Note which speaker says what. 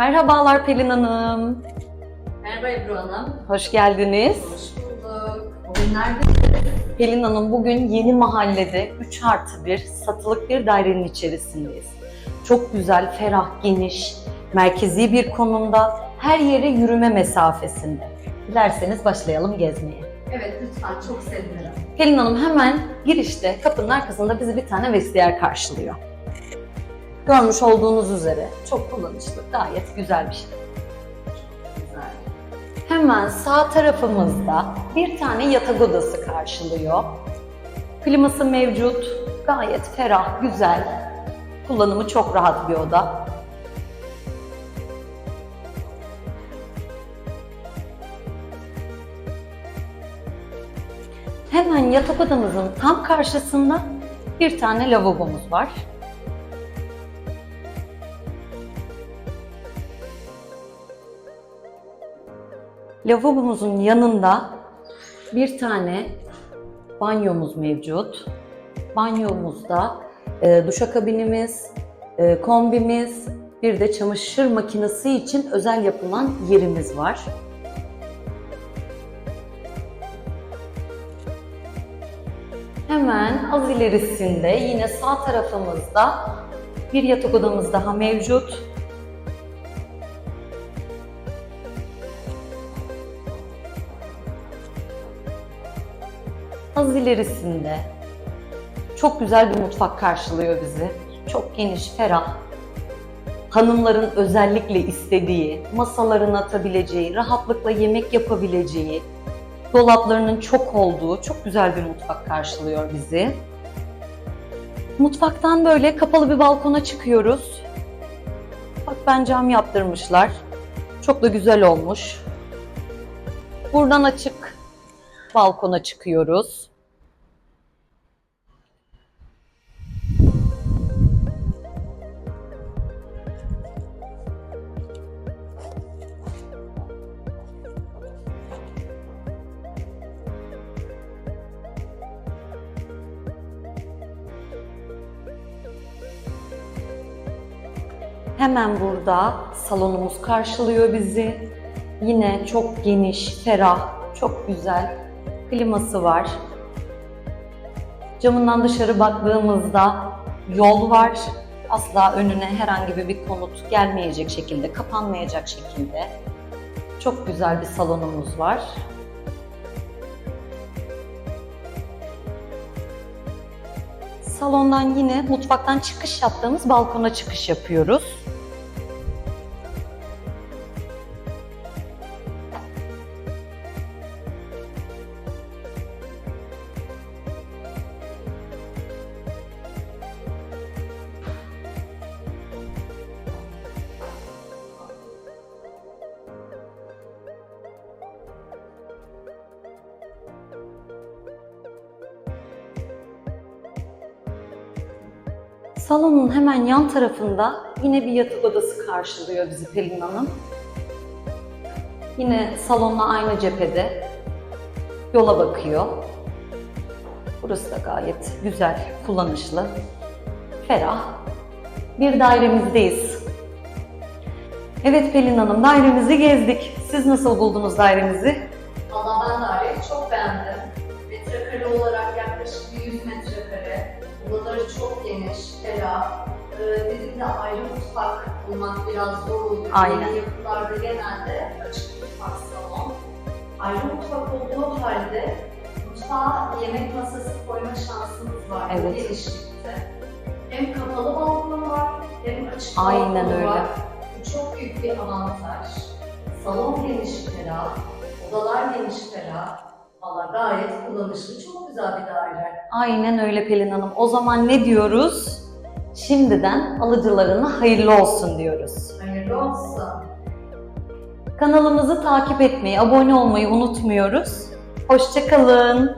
Speaker 1: Merhabalar Pelin Hanım.
Speaker 2: Merhaba Ebru Hanım.
Speaker 1: Hoş geldiniz.
Speaker 2: Hoş bulduk. Bugün neredesiniz?
Speaker 1: Pelin Hanım bugün yeni mahallede 3 artı 1 satılık bir dairenin içerisindeyiz. Çok güzel, ferah, geniş, merkezi bir konumda, her yere yürüme mesafesinde. Dilerseniz başlayalım gezmeye.
Speaker 2: Evet lütfen çok sevinirim.
Speaker 1: Pelin Hanım hemen girişte kapının arkasında bizi bir tane vestiyer karşılıyor. Görmüş olduğunuz üzere çok kullanışlı, gayet güzel bir şey.
Speaker 2: Güzel.
Speaker 1: Hemen sağ tarafımızda bir tane yatak odası karşılıyor. Kliması mevcut, gayet ferah, güzel. Kullanımı çok rahat bir oda. Hemen yatak odamızın tam karşısında bir tane lavabomuz var. Lavabomuzun yanında bir tane banyomuz mevcut. Banyomuzda e, duşakabinimiz, e, kombimiz, bir de çamaşır makinesi için özel yapılan yerimiz var. Hemen az ilerisinde yine sağ tarafımızda bir yatak odamız daha mevcut. Az ilerisinde çok güzel bir mutfak karşılıyor bizi. Çok geniş, ferah. Hanımların özellikle istediği, masalarına atabileceği, rahatlıkla yemek yapabileceği, dolaplarının çok olduğu çok güzel bir mutfak karşılıyor bizi. Mutfaktan böyle kapalı bir balkona çıkıyoruz. Bak ben cam yaptırmışlar. Çok da güzel olmuş. Buradan açık balkona çıkıyoruz. Hemen burada salonumuz karşılıyor bizi. Yine çok geniş, ferah, çok güzel. Kliması var. Camından dışarı baktığımızda yol var. Asla önüne herhangi bir konut gelmeyecek şekilde, kapanmayacak şekilde. Çok güzel bir salonumuz var. Salondan yine mutfaktan çıkış yaptığımız balkona çıkış yapıyoruz. Salonun hemen yan tarafında yine bir yatak odası karşılıyor bizi Pelin Hanım. Yine salonla aynı cephede yola bakıyor. Burası da gayet güzel, kullanışlı, ferah. Bir dairemizdeyiz. Evet Pelin Hanım, dairemizi gezdik. Siz nasıl buldunuz dairemizi?
Speaker 2: Ferah. Ee, bizim de ayrı mutfak bulmak biraz zor oluyor.
Speaker 1: Aynen.
Speaker 2: Yeni yapılarda genelde açık mutfak salon. Ayrı mutfak olduğu halde mutfağa yemek masası koyma şansımız var.
Speaker 1: Evet.
Speaker 2: Bu genişlikte. Hem kapalı balkon var hem açık
Speaker 1: Aynen
Speaker 2: balkon
Speaker 1: öyle.
Speaker 2: var. Bu çok büyük bir avantaj. Salon geniş ferah, odalar geniş ferah. Valla gayet kullanışlı, çok güzel bir daire.
Speaker 1: Aynen öyle Pelin Hanım. O zaman ne diyoruz? Şimdiden alıcılarına hayırlı olsun diyoruz.
Speaker 2: Hayırlı olsun.
Speaker 1: Kanalımızı takip etmeyi, abone olmayı unutmuyoruz. Hoşçakalın.